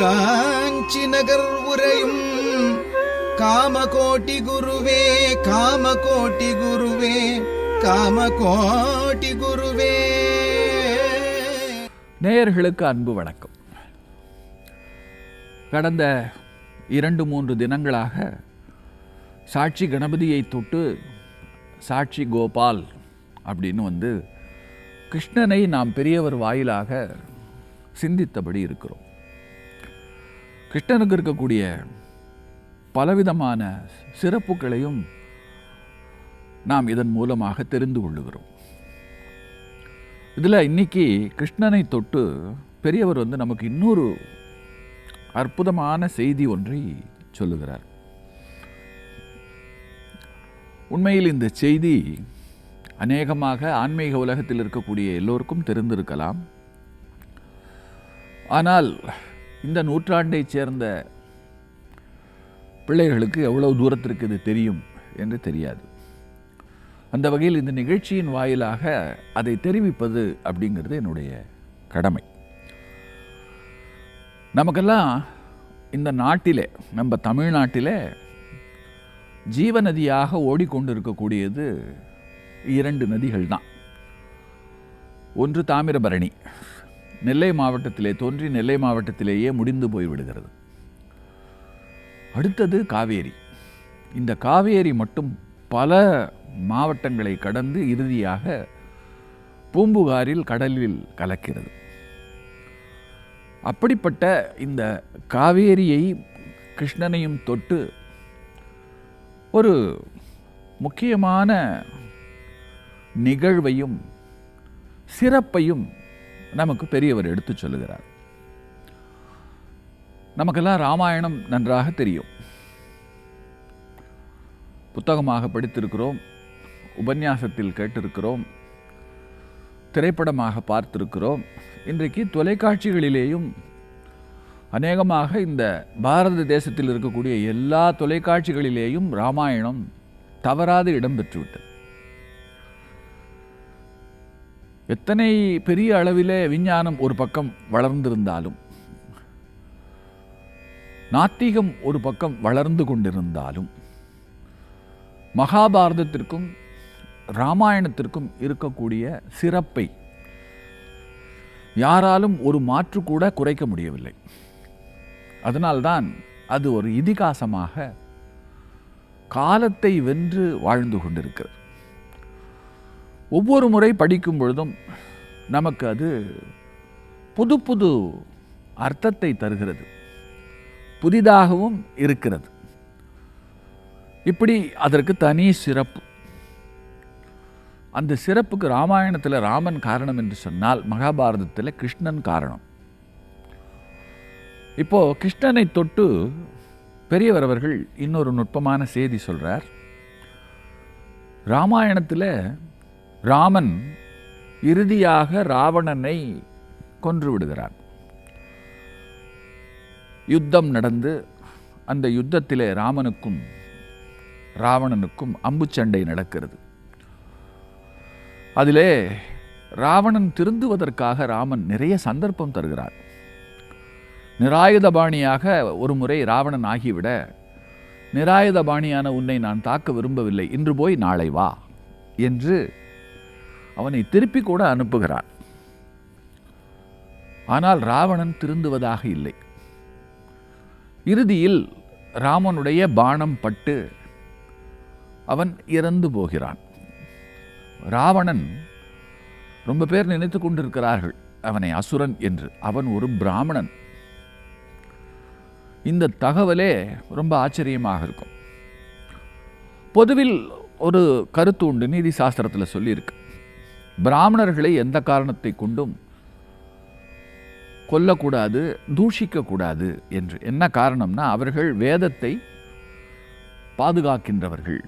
காஞ்சி நகர் உரையும் காமகோட்டி குருவே காமகோட்டி குருவே காமகோட்டி குருவே. நேயர்களுக்கு அன்பு வணக்கம். கடந்த இரண்டு மூன்று தினங்களாக சாட்சி கணபதியை தொட்டு சாட்சி கோபால் அப்படின்னு வந்து கிருஷ்ணனை நாம் பெரியவர் வாயிலாக சிந்தித்தபடி இருக்கிறோம். கிருஷ்ணனுக்கு இருக்கக்கூடிய பலவிதமான சிறப்புகளையும் நாம் இதன் மூலமாக தெரிந்து கொள்ளுகிறோம். இதில் இன்னைக்கு கிருஷ்ணனை தொட்டு பெரியவர் வந்து நமக்கு இன்னொரு அற்புதமான செய்தி ஒன்றை சொல்லுகிறார். உண்மையில் இந்த செய்தி அநேகமாக ஆன்மீக உலகத்தில் இருக்கக்கூடிய எல்லோருக்கும் தெரிந்திருக்கலாம். ஆனால் இந்த நூற்றாண்டைச் சேர்ந்த பிள்ளைகளுக்கு எவ்வளவு தூரத்திற்கு இது தெரியும் என்று தெரியாது. அந்த வகையில் இந்த நிகழ்ச்சியின் வாயிலாக அதை தெரிவிப்பது அப்படிங்கிறது என்னுடைய கடமை. நமக்கெல்லாம் இந்த நாட்டிலே நம்ம தமிழ்நாட்டிலே ஜீவநதியாக ஓடிக்கொண்டிருக்கக்கூடியது இரண்டு நதிகள் தான் ஒன்று தாமிரபரணி நெல்லை மாவட்டத்திலே தோன்றி நெல்லை மாவட்டத்திலேயே முடிந்து போய்விடுகிறது. அடுத்தது காவேரி. இந்த காவேரி மட்டும் பல மாவட்டங்களை கடந்து இறுதியாக பூம்புகாரில் கடலில் கலக்கிறது. அப்படிப்பட்ட இந்த காவேரியை கிருஷ்ணனையும் தொட்டு ஒரு முக்கியமான நிகழ்வையும் சிறப்பையும் நமக்கு பெரியவர் எடுத்துச் சொல்லுகிறார். நமக்கெல்லாம் ராமாயணம் நன்றாக தெரியும். புத்தகமாக படித்திருக்கிறோம் உபன்யாசத்தில் கேட்டிருக்கிறோம் திரைப்படமாக பார்த்திருக்கிறோம். இன்றைக்கு தொலைக்காட்சிகளிலேயும் அநேகமாக இந்த பாரத தேசத்தில் இருக்கக்கூடிய எல்லா தொலைக்காட்சிகளிலேயும் ராமாயணம் தவறாது இடம்பெற்றுவிட்டது எத்தனை பெரிய அளவில் விஞ்ஞானம் ஒரு பக்கம் வளர்ந்திருந்தாலும் நாத்திகம் ஒரு பக்கம் வளர்ந்து கொண்டிருந்தாலும் மகாபாரதத்திற்கும் ராமாயணத்திற்கும் இருக்கக்கூடிய சிறப்பை யாராலும் ஒரு மாற்று கூட குறைக்க முடியவில்லை. அதனால்தான் அது ஒரு இதிகாசமாக காலத்தை வென்று வாழ்ந்து கொண்டிருக்கிறது. ஒவ்வொரு முறை படிக்கும் பொழுதும் நமக்கு அது புது புது அர்த்தத்தை தருகிறது. புதிதாகவும் இருக்கிறது. இப்படி அதற்கு தனி சிறப்பு. அந்த சிறப்புக்கு ராமாயணத்தில் ராமன் காரணம் என்று சொன்னால் மகாபாரதத்தில் கிருஷ்ணன் காரணம். இப்போ கிருஷ்ணனை தொட்டு பெரியவர் அவர்கள் இன்னொரு நுட்பமான செய்தி சொல்றார். ராமாயணத்தில் ராமன் இறுதியாக ராவணனை கொன்று விடுகிறான். யுத்தம் நடந்து அந்த யுத்தத்திலே ராமனுக்கும் ராவணனுக்கும் அம்புச்சண்டை நடக்கிறது. அதிலே ராவணன் திருந்துவதற்காக ராமன் நிறைய சந்தர்ப்பம் தருகிறார். நிராயுதபாணியாக ஒரு முறை ராவணன் ஆகிவிட நிராயுதபாணியான உன்னை நான் தாக்க விரும்பவில்லை இன்று போய் நாளை வா என்று அவனை திருப்பி கூட அனுப்புகிறான். ஆனால் ராவணன் திருந்துவதாக இல்லை. இறுதியில் ராமனுடைய பானம் பட்டு அவன் இறந்து போகிறான். ராவணன் ரொம்ப பேர் நினைத்து கொண்டிருக்கிறார்கள் அவனை அசுரன் என்று. அவன் ஒரு பிராமணன். இந்த தகவலே ரொம்ப ஆச்சரியமாக இருக்கும். பொதுவில் ஒரு கருத்து உண்டு நீதி சாஸ்திரத்தில் சொல்லியிருக்கு. பிராமணர்களை எந்த காரணத்தை கொண்டும் கொல்லக்கூடாது தூஷிக்கக்கூடாது என்று. என்ன காரணம்னா அவர்கள் வேதத்தை பாதுகாக்கின்றவர்கள்.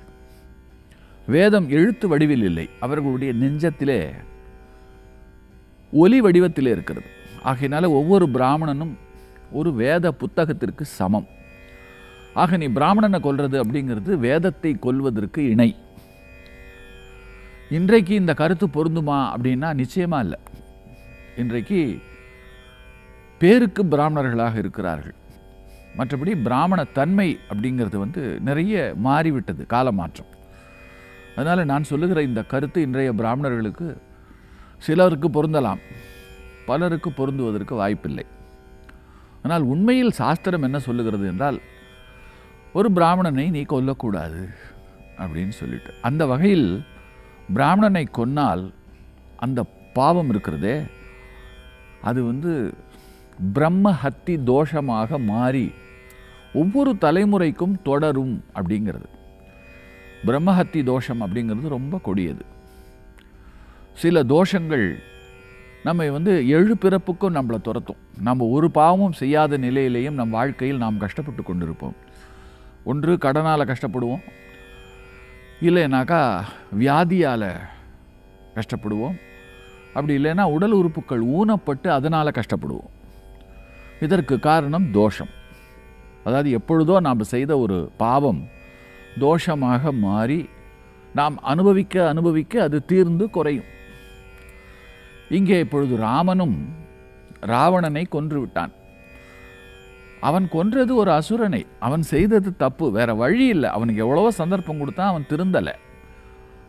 வேதம் எழுத்து வடிவில் இல்லை. அவர்களுடைய நெஞ்சத்திலே ஒலி வடிவத்திலே இருக்கிறது. ஆகையினால ஒவ்வொரு பிராமணனும் ஒரு வேத புத்தகத்திற்கு சமம். ஆக நீ பிராமணனை கொல்றது அப்படிங்கிறது வேதத்தை கொல்வதற்கு இணை. இன்றைக்கு இந்த கருத்து பொருந்துமா அப்படின்னா நிச்சயமாக இல்லை. இன்றைக்கு பேருக்கு பிராமணர்களாக இருக்கிறார்கள். மற்றபடி பிராமண தன்மை அப்படிங்கிறது வந்து நிறைய மாறிவிட்டது காலமாற்றம். அதனால் நான் சொல்லுகிற இந்த கருத்து இன்றைய பிராமணர்களுக்கு சிலருக்கு பொருந்தலாம் பலருக்கு பொருந்துவதற்கு வாய்ப்பில்லை. ஆனால் உண்மையில் சாஸ்திரம் என்ன சொல்லுகிறது என்றால் ஒரு பிராமணனை நீ கொல்லக்கூடாது அப்படின்னு சொல்லிட்டு. அந்த வகையில் பிராமணனை கொன்னால் அந்த பாவம் இருக்கிறதே. அது வந்து பிரம்ம ஹத்தி தோஷமாக மாறி ஒவ்வொரு தலைமுறைக்கும் தொடரும் அப்படிங்கிறது. பிரம்மஹத்தி தோஷம் அப்படிங்கிறது ரொம்ப கொடியது. சில தோஷங்கள் நம்மை வந்து எழு பிறப்புக்கும் நம்மளை துரத்தும். நம்ம ஒரு பாவமும் செய்யாத நிலையிலேயும் நம் வாழ்க்கையில் நாம் கஷ்டப்பட்டு கொண்டிருப்போம். ஒன்று கடனால் கஷ்டப்படுவோம். இல்லைனாக்கா வியாதியால் கஷ்டப்படுவோம். அப்படி இல்லைன்னா உடல் உறுப்புகள் ஊனப்பட்டு அதனால் கஷ்டப்படுவோம். இதற்கு காரணம் தோஷம். அதாவது எப்பொழுதோ நாம் செய்த ஒரு பாவம் தோஷமாக மாறி நாம் அனுபவிக்க அனுபவிக்க அது தீர்ந்து குறையும். இங்கே இப்பொழுது ராமனும் ராவணனை கொன்றுவிட்டான் அவன் கொன்றது ஒரு அசுரனை. அவன் செய்தது தப்பு. வேற வழி இல்லை. அவனுக்கு எவ்வளவோ சந்தர்ப்பம் கொடுத்தா அவன் திருந்தலை.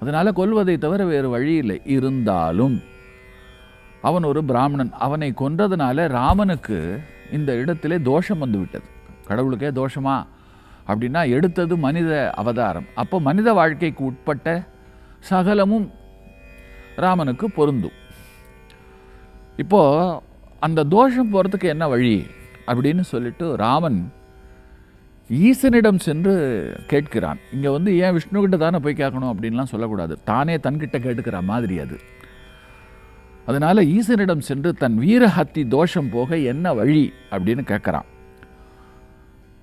அதனால கொல்வதை தவிர வேறு வழி இல்லை. இருந்தாலும் அவன் ஒரு பிராமணன். அவனை கொன்றதுனால ராமனுக்கு இந்த இடத்திலே தோஷம் வந்து விட்டது. கடவுளுக்கே தோஷமா? அப்படின்னா எடுத்தது மனித அவதாரம். அப்போ மனித வாழ்க்கைக்கு உட்பட்ட சகலமும் ராமனுக்கு பொருந்தும். இப்போ அந்த தோஷம் போகிறதுக்கு என்ன வழி? அப்படின்னு சொல்லிட்டு ராமன் ஈசனிடம் சென்று கேட்கிறான். இங்கே வந்து ஏன் விஷ்ணுகிட்ட தானே போய் கேட்கணும் அப்படின்லாம் சொல்லக்கூடாது. தானே தன்கிட்ட கேட்டுக்கிற மாதிரி அது. அதனால் ஈசனிடம் சென்று தன் வீரஹத்தி தோஷம் போக என்ன வழி அப்படின்னு கேட்குறான்.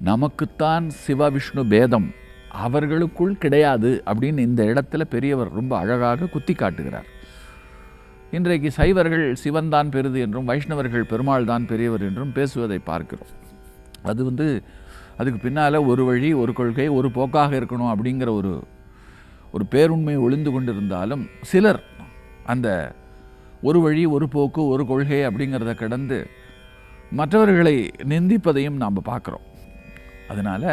நமக்குத்தான் சிவ விஷ்ணு பேதம். அவர்களுக்குள் கிடையாது அப்படின்னு இந்த இடத்துல பெரியவர் ரொம்ப அழகாக குத்தி காட்டுகிறார் இன்றைக்கு சைவர்கள் சிவன் தான் பெரிது என்றும் வைஷ்ணவர்கள் பெருமாள் தான் பெரியவர் என்றும் பேசுவதை பார்க்கிறோம். அது வந்து அதுக்கு பின்னால் ஒரு வழி ஒரு கொள்கை ஒரு போக்காக இருக்கணும் அப்படிங்கிற ஒரு ஒரு பேருண்மை ஒளிந்து கொண்டிருந்தாலும் சிலர் அந்த ஒரு வழி ஒரு போக்கு ஒரு கொள்கை அப்படிங்கிறத கடந்து மற்றவர்களை நிந்திப்பதையும் நாம் பார்க்குறோம். அதனால்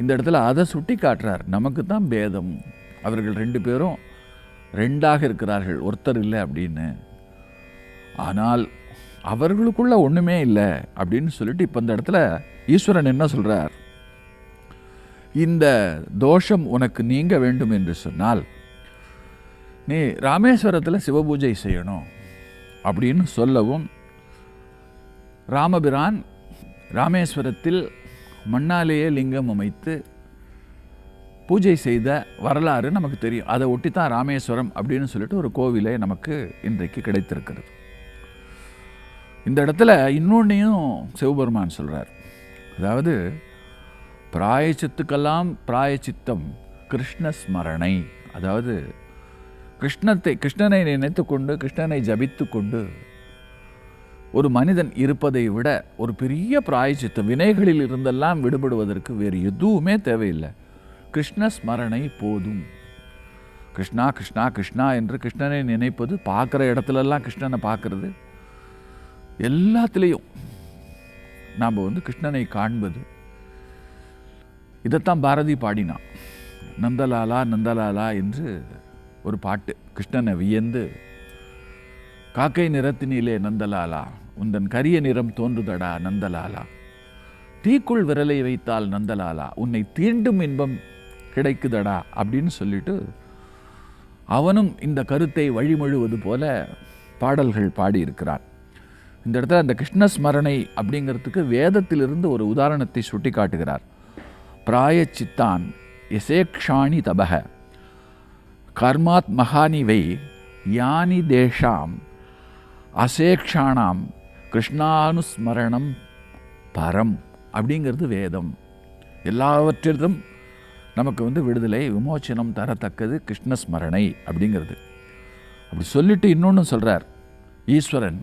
இந்த இடத்துல அதை சுட்டி காட்டுறார் நமக்கு தான் பேதம். அவர்கள் ரெண்டு பேரும் ரெண்டாக இருக்கிறார்கள். ஒருத்தர் இல்லை அப்படின்னு. ஆனால் அவர்களுக்குள்ள ஒன்றுமே இல்லை அப்படின்னு சொல்லிட்டு இப்போ இந்த இடத்துல ஈஸ்வரன் என்ன சொல்கிறார் இந்த தோஷம் உனக்கு நீங்க வேண்டும் என்று சொன்னால் நீ ராமேஸ்வரத்தில் சிவபூஜை செய்யணும் அப்படின்னு சொல்லவும் ராமபிரான் ராமேஸ்வரத்தில் மண்ணாலேயே லிங்கம் அமைத்து பூஜை செய்த வரலாறு நமக்கு தெரியும். அதை ஒட்டி தான் ராமேஸ்வரம் அப்படின்னு சொல்லிட்டு ஒரு கோவிலே நமக்கு இன்றைக்கு கிடைத்திருக்கிறது. இந்த இடத்துல இன்னொன்னையும் சிவபெருமான் சொல்கிறார் அதாவது பிராயச்சித்துக்கெல்லாம் பிராயச்சித்தம் கிருஷ்ண ஸ்மரணை அதாவது கிருஷ்ணத்தை கிருஷ்ணனை நினைத்து கொண்டு கிருஷ்ணனை ஜபித்து கொண்டு ஒரு மனிதன் இருப்பதை விட ஒரு பெரிய பிராயச்சித்தம் வினைகளில் இருந்தெல்லாம் விடுபடுவதற்கு வேறு எதுவுமே தேவையில்லை. கிருஷ்ண ஸ்மரணை போதும். கிருஷ்ணா கிருஷ்ணா கிருஷ்ணா என்று கிருஷ்ணனை நினைப்பது பார்க்குற இடத்துலலாம் கிருஷ்ணனை பார்க்கறது. எல்லாத்துலேயும் நாம் வந்து கிருஷ்ணனை காண்பது. இதைத்தான் பாரதி பாடினான் நந்தலாலா நந்தலாலா என்று ஒரு பாட்டு. கிருஷ்ணனை வியந்து காக்கை நிறத்தினிலே நந்தலாலா உந்தன் கரிய நிறம் தோன்றுதடா நந்தலாலா. தீக்குள் விரலை வைத்தால் நந்தலாலா உன்னை தீண்டும் இன்பம் கிடைக்குதடா அப்படின்னு சொல்லிட்டு அவனும் இந்த கருத்தை வழிமொழுவது போல பாடல்கள் பாடியிருக்கிறான். இந்த இடத்துல அந்த கிருஷ்ணஸ்மரணை அப்படிங்கிறதுக்கு வேதத்திலிருந்து ஒரு உதாரணத்தை சுட்டி காட்டுகிறார் பிராயச்சித்தான் எசேக்ஷாணி தபக. கர்மாத் மகானிவை யானி தேஷாம் அசேக்ஷானாம் கிருஷ்ணானுஸ்மரணம் பரம் அப்படிங்கிறது வேதம். எல்லாவற்றிலும் நமக்கு வந்து விடுதலை விமோச்சனம் தரத்தக்கது கிருஷ்ணஸ்மரணை அப்படிங்கிறது. அப்படி சொல்லிட்டு இன்னொன்று சொல்கிறார் ஈஸ்வரன்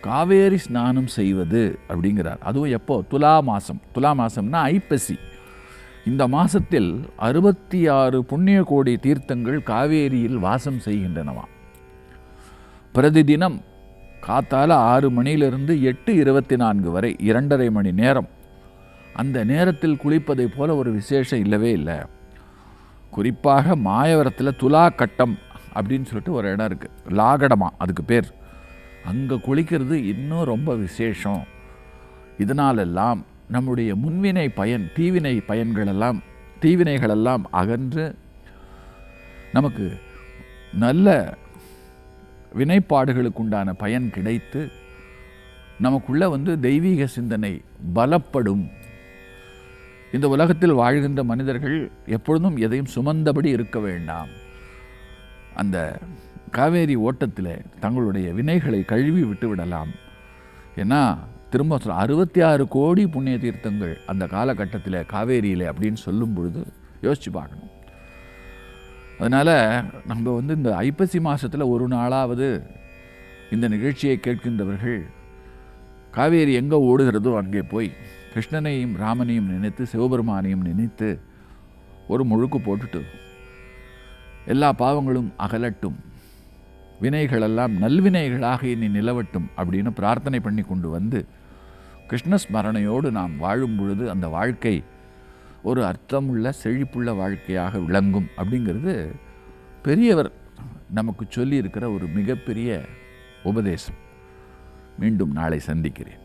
காவேரி ஸ்நானம் செய்வது அப்படிங்கிறார். அதுவும் எப்போ? துலா மாதம் துலா மாதம்னா ஐப்பசி. இந்த மாதத்தில் அறுபத்தி ஆறு புண்ணிய கோடி தீர்த்தங்கள் காவேரியில் வாசம் செய்கின்றனவா? பிரதிதினம் காத்தால ஆறு மணியிலிருந்து எட்டு இருபத்தி நான்கு வரை இரண்டரை மணி நேரம். அந்த நேரத்தில் குளிப்பதை போல ஒரு விசேஷம் இல்லவே இல்லை. குறிப்பாக மாயவரத்தில் துலா கட்டம் அப்படின்னு சொல்லிட்டு ஒரு இடம் இருக்குது லாகடமா அதுக்கு பேர். அங்கே குளிக்கிறது இன்னும் ரொம்ப விசேஷம். இதனாலெல்லாம் நம்முடைய முன்வினை பயன் தீவினை பயன்களெல்லாம் தீவினைகளெல்லாம் அகன்று நமக்கு நல்ல வினைப்பாடுகளுக்கு உண்டான பயன் கிடைத்து நமக்குள்ளே வந்து தெய்வீக சிந்தனை பலப்படும். இந்த உலகத்தில் வாழ்கின்ற மனிதர்கள் எப்பொழுதும் எதையும் சுமந்தபடி இருக்க வேண்டாம். அந்த காவேரி ஓட்டத்தில் தங்களுடைய வினைகளை கழுவி விட்டு விடலாம். ஏன்னா திரும்ப சொல்ல அறுபத்தி ஆறு கோடி புண்ணிய தீர்த்தங்கள் அந்த காலகட்டத்தில் காவேரியில் அப்படின்னு சொல்லும் பொழுது யோசித்து பார்க்கணும். அதனால் நம்ம வந்து இந்த ஐப்பசி மாதத்தில் ஒரு நாளாவது இந்த நிகழ்ச்சியை கேட்கின்றவர்கள் காவேரி எங்கே ஓடுகிறதோ அங்கே போய் கிருஷ்ணனையும் ராமனையும் நினைத்து சிவபெருமானையும் நினைத்து ஒரு முழுக்கு போட்டுட்டு எல்லா பாவங்களும் அகலட்டும். வினைகளெல்லாம் நல்வினைகளாக இனி நிலவட்டும் அப்படின்னு பிரார்த்தனை பண்ணி கொண்டு வந்து கிருஷ்ணஸ்மரணையோடு நாம் வாழும் பொழுது அந்த வாழ்க்கை ஒரு அர்த்தமுள்ள செழிப்புள்ள வாழ்க்கையாக விளங்கும் அப்படிங்கிறது பெரியவர் நமக்கு சொல்லியிருக்கிற ஒரு மிகப்பெரிய உபதேசம். மீண்டும் நாளை சந்திக்கிறேன்.